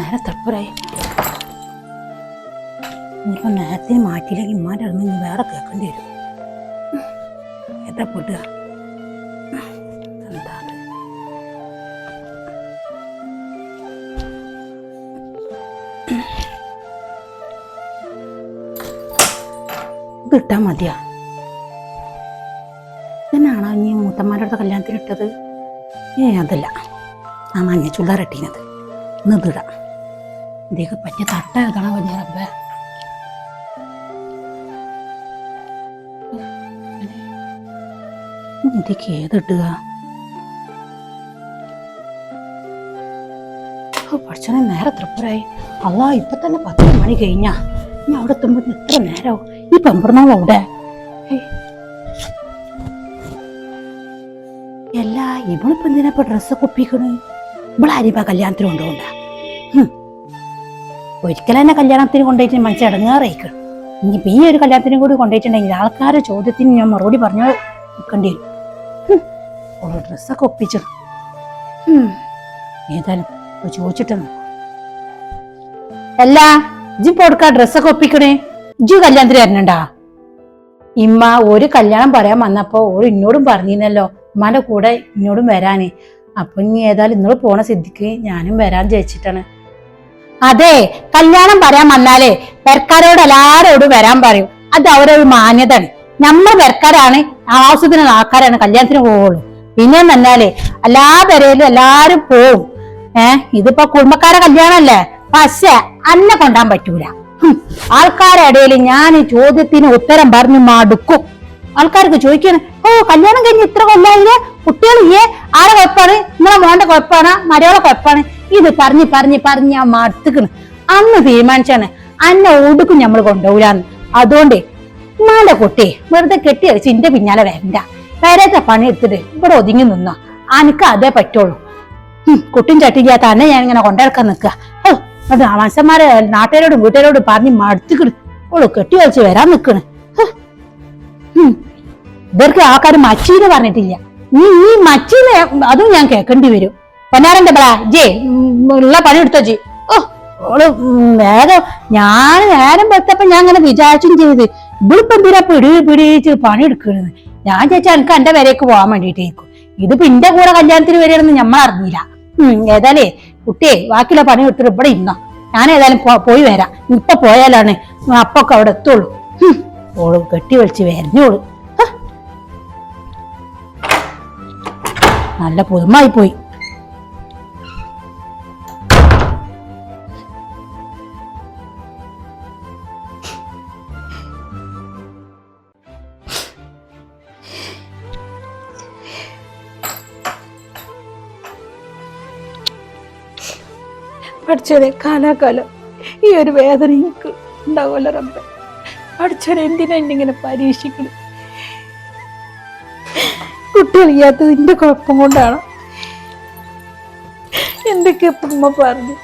നേരെ തപ്പുരായി ഇനിയിപ്പോ നേരത്തിന് മാറ്റിയില്ലെങ്കിൽ ഇമ്മാന്റെ അടുത്ത് ഇനി വേറെ കേൾക്കേണ്ടി വരും. എത്ര പൊട്ടുക? എന്താ അത്? ഇത് ഇട്ടാ മതിയാ. ഇതിനാണോ ഇനി മൂത്തന്മാരുടെ അടുത്ത കല്യാണത്തിന് ഇട്ടത്? ഏ അതല്ല. ആ മഞ്ഞ ഇന്ന് ഇതിടാം ഇതേക്ക് പറ്റിയ തട്ട എഴുതണം വലിയ റബ്ബേ? ഇതിക്ക് ഏതിട്ടുക പഠിച്ചനെ നേരെ തൃപ്പുരായി. അല്ലാ ഇപ്പൊ തന്നെ പത്ത് മണി കഴിഞ്ഞാ. ഇനി അവിടെ എത്തുമ്പോ എത്ര നേരവും. ഈ പെമ്പറന്നാൾ അവിടെ. എല്ലാ ഇവളിപ്പോ എന്തിനാ ഇപ്പൊ ഡ്രസ്സൊക്കെ ഒപ്പിക്കണ്? ഇവളാരിപ്പ കല്യാണത്തിന് കൊണ്ടുപോണ്ട ഒരിക്കലും എന്നെ കല്യാണത്തിന് കൊണ്ടുപോയിട്ട് മനസ്സിൽ ഇടങ്ങാറായിക്കണം ഇനിയിപ്പോ ഈ ഒരു കല്യാണത്തിനും കൂടി കൊണ്ടുപോയിട്ടുണ്ടെങ്കിൽ ആൾക്കാരുടെ ചോദ്യത്തിന് ഞാൻ മറുപടി പറഞ്ഞു നിൽക്കേണ്ടി വരും. ഓൾ ഡ്രസ്സൊക്കെ ഒപ്പിച്ചു. ഏതായാലും ഇപ്പൊ ചോദിച്ചിട്ട് നോക്കാം. അല്ല ഇജ്ജി പോടുക്ക ഡ്രസ്സൊക്കെ ഒപ്പിക്കണേ? ഇജ്ജു കല്യാണത്തിന് വരണണ്ടാ? ഇമ്മ ഒരു കല്യാണം പറയാൻ വന്നപ്പോ ഓര് ഇന്നോടും പറഞ്ഞിരുന്നല്ലോ ഉമ്മാന്റെ കൂടെ ഇന്നോടും വരാന്. അപ്പൊ ഇനി ഏതായാലും ഇന്നോട് പോണ സിദ്ധിക്ക് ഞാനും വരാൻ ചോദിച്ചിട്ടാണ് അതെ കല്യാണം പറയാൻ വന്നാലേ പെരക്കാരോട് എല്ലാരോടും വരാൻ പറയും. അത് അവരൊരു മാന്യതയാണ്. നമ്മൾ പെരക്കാരാണ് ആവശ്യത്തിന് ആൾക്കാരാണ് കല്യാണത്തിന് പോവുള്ളൂ. പിന്നെ നന്നാലേ എല്ലാ പെരയിലും എല്ലാരും പോവും. ഏർ ഇതിപ്പോ കുടുംബക്കാരെ കല്യാണല്ലേ? പക്ഷെ അന്നെ കൊണ്ടാൻ പറ്റൂല. ആൾക്കാരുടെ ഇടയിൽ ഞാൻ ചോദ്യത്തിന് ഉത്തരം പറഞ്ഞു മടുക്കും. ആൾക്കാർക്ക് ചോദിക്കണം ഓ കല്യാണം കഴിഞ്ഞ് ഇത്ര കൊല്ലായില്ലേ? കുട്ടികളില്ലേ ആരെ കുഴപ്പമാണ്? നിങ്ങളെ മോന്റെ കുഴപ്പമാണ്? മരയോളെ കുഴപ്പമാണ്? ഇത് പറഞ്ഞ് പറഞ്ഞ് പറഞ്ഞ് ഞാൻ മടുത്തുക്കണ്. അന്ന് തീരുമാനിച്ചാണ് അന്നെ ഒടുക്കും നമ്മൾ കൊണ്ടുപോകൂലെന്ന് അതുകൊണ്ട് ഉമ്മാന്റെ കുട്ടി വെറുതെ കെട്ടി അടിച്ച് ഇന്റെ പിന്നാലെ വരണ്ട. വരാത്ത പണി എടുത്തിട്ട് ഇവിടെ ഒതുങ്ങി നിന്നോ? അനക്ക് അതേ പറ്റുള്ളൂ. കുട്ടിയും ചട്ടിയില്ലാത്ത തന്നെ ഞാൻ ഇങ്ങനെ കൊണ്ടിറക്കാൻ നിൽക്കുക ഓ അത് മനുഷ്യന്മാരെ നാട്ടുകാരോടും വീട്ടുകാരോടും പറഞ്ഞ് മടുത്തുക്കണ്. ഓൾ കെട്ടി വലിച്ച് വരാൻ നിൽക്കണ്. ഇവർക്ക് ആൾക്കാർ മച്ചീന്ന് പറഞ്ഞിട്ടില്ല. നീ ഈ മച്ചീന്ന് അതും ഞാൻ കേൾക്കേണ്ടി വരും. പൊന്നാരന്റെ ബള ജേ ഉള്ള പണി എടുത്തോ ജി. ഓ ഓൾ വേഗം ഞാൻ നേരം വെത്തപ്പോ ഞാൻ അങ്ങനെ വിചാരിച്ചും ചെയ്ത്. ഇവളിപ്പോ എന്തിനാ പിടി പിടിച്ച് പണി എടുക്കണെന്ന് ഞാൻ ചേച്ചി എനിക്ക് എന്റെ വരേക്ക് പോകാൻ വേണ്ടിയിട്ടേക്കും. ഇതിപ്പോ എന്റെ കൂടെ കല്യാണത്തിന് വരികയാണെന്ന് നമ്മൾ അറിഞ്ഞില്ല. ഏതായാലേ കുട്ടിയെ ബാക്കിയുള്ള പണി എടുത്തിട്ട് ഇവിടെ ഇന്നോ ഞാൻ ഏതായാലും പോയി വരാം. ഇപ്പൊ പോയാലാണ് അപ്പൊക്കെ അവിടെ എത്തുള്ളൂ. ഓൾ കെട്ടി വലിച്ച് വരഞ്ഞോളൂ. നല്ല പുതുമായി പോയി. പഠിച്ചോനെ കാലാകാലം ഈ ഒരു വേദന എനിക്ക് ഉണ്ടാവുമല്ലോ റബ്ബ. പഠിച്ചോനെ എന്തിനാ എന്നെ ഇങ്ങനെ പരീക്ഷിക്കണം? കുട്ടികളില്ലാത്തത് എന്റെ കുഴപ്പം കൊണ്ടാണ്. എന്തൊക്കെ ഉമ്മ പറഞ്ഞു?